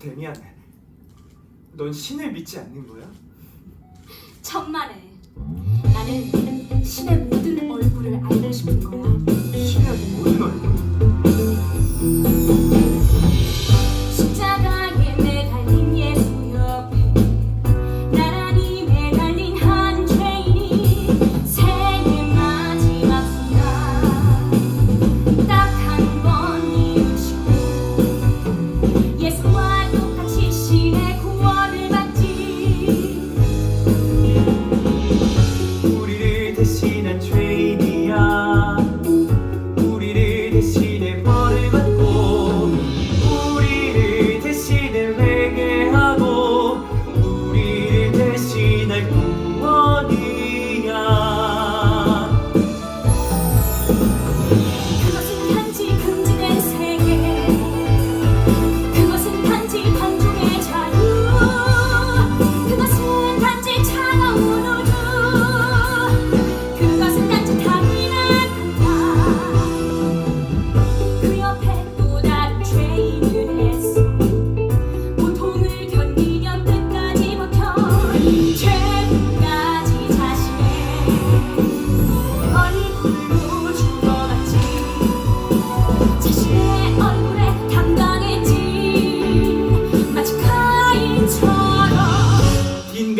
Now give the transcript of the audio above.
데미안, 넌 신을 믿지 않는 거야? 천만에 나는 신의 무